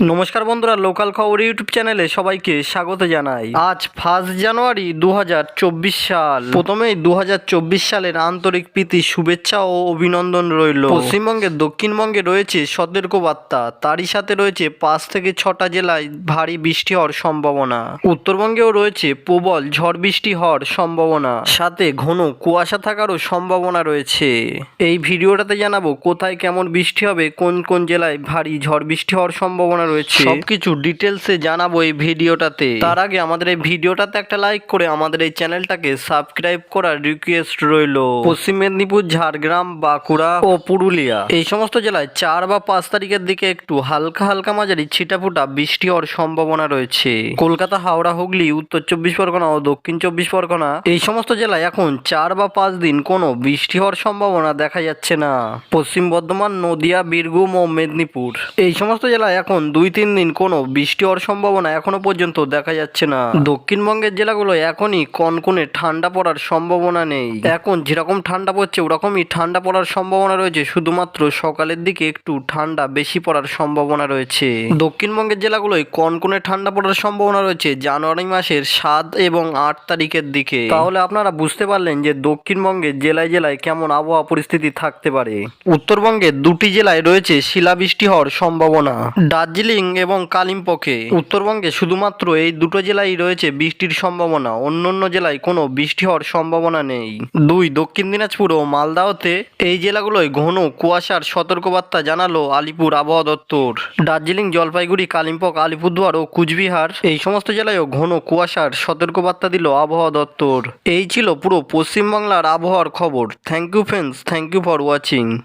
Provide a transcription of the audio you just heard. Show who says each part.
Speaker 1: নমস্কার বন্ধুরা লোকাল খবর ইউটিউব চ্যানেলে সবাইকে স্বাগত জানাই। আজ ফার্স্ট জানুয়ারি দু হাজার চব্বিশ সাল। প্রথমেই দু হাজার চব্বিশ সালের আন্তরিক প্রীতি শুভেচ্ছা ও অভিনন্দন রইল। পশ্চিমবঙ্গের দক্ষিণবঙ্গে রয়েছে সতর্কবার্তা তারই সাথে রয়েছে পাঁচ থেকে ছটা জেলায় ভারী বৃষ্টি হওয়ার সম্ভাবনা। উত্তরবঙ্গেও রয়েছে প্রবল ঝড় বৃষ্টি হওয়ার সম্ভাবনা। সাথে ঘন কুয়াশা থাকারও সম্ভাবনা রয়েছে। এই ভিডিওটাতে জানাব কোথায় কেমন বৃষ্টি হবে কোন কোন জেলায় ভারী ঝড় বৃষ্টি হওয়ার সম্ভাবনা রয়েছে। সবকিছু ডিটেলসে জানাব এই ভিডিওটাতে। তার আগে আমাদের এই ভিডিওটাতে একটা লাইক করে আমাদের এই চ্যানেলটাকে সাবস্ক্রাইব করার রিকোয়েস্ট রইল। পশ্চিম মেদিনীপুর ঝাড়গ্রাম বাঁকুড়া ও পুরুলিয়া। এই সমস্ত জেলায় চার বা পাঁচ তারিখের দিকে একটু হালকা হালকা মাঝারি ছিটাফোটা বৃষ্টি হওয়ার সম্ভাবনা রয়েছে। কলকাতা হাওড়া হুগলি উত্তর চব্বিশ পরগনা ও দক্ষিণ চব্বিশ পরগনা এই সমস্ত জেলায় এখন চার বা পাঁচ দিন কোনো বৃষ্টি হওয়ার সম্ভাবনা দেখা যাচ্ছে না। পশ্চিম বর্ধমান নদিয়া বীরভূম ও মেদিনীপুর। এই সমস্ত জেলায় এখন দুই তিন দিন, কোনো বৃষ্টি হওয়ার সম্ভাবনা এখনও পর্যন্ত দেখা যাচ্ছে না। দক্ষিণবঙ্গের জেলাগুলো এখনই কনকনে ঠান্ডা পড়ার সম্ভাবনা নেই। এখন যেরকম ঠান্ডা পড়ছে, ওরকমই ঠান্ডা পড়ার সম্ভাবনা রয়েছে। শুধুমাত্র সকালের দিকে একটু ঠান্ডা বেশি পড়ার সম্ভাবনা রয়েছে। দক্ষিণবঙ্গের জেলাগুলোয় কনকনে ঠান্ডা পড়ার সম্ভাবনা রয়েছে জানুয়ারি মাসের সাত এবং আট তারিখের দিকে। তাহলে আপনারা বুঝতে পারলেন যে দক্ষিণবঙ্গের জেলায় জেলায় কেমন আবহাওয়া পরিস্থিতি থাকতে পারে। উত্তরবঙ্গের দুটি জেলায় রয়েছে শিলাবৃষ্টি হওয়ার সম্ভাবনা। দার্জিলিং এবং কালিম্পকে। উত্তরবঙ্গে শুধুমাত্র এই দুটো জেলায় রয়েছে বৃষ্টির সম্ভাবনা। অন্য অন্য জেলায় কোনো বৃষ্টি হওয়ার সম্ভাবনা নেই। দুই, দক্ষিণ দিনাজপুর ও মালদাহতে এই জেলাগুলোয় ঘন কুয়াশার সতর্কবার্তা জানালো আলিপুর আবহাওয়া দপ্তর। দার্জিলিং, জলপাইগুড়ি, কালিম্পক, আলিপুরদুয়ার ও কুচবিহার এই সমস্ত জেলায়ও ঘন কুয়াশার সতর্কবার্তা দিল আবহাওয়া দপ্তর। এই ছিল পুরো পশ্চিমবাংলার আবহাওয়ার খবর। Thank you friends thank you for watching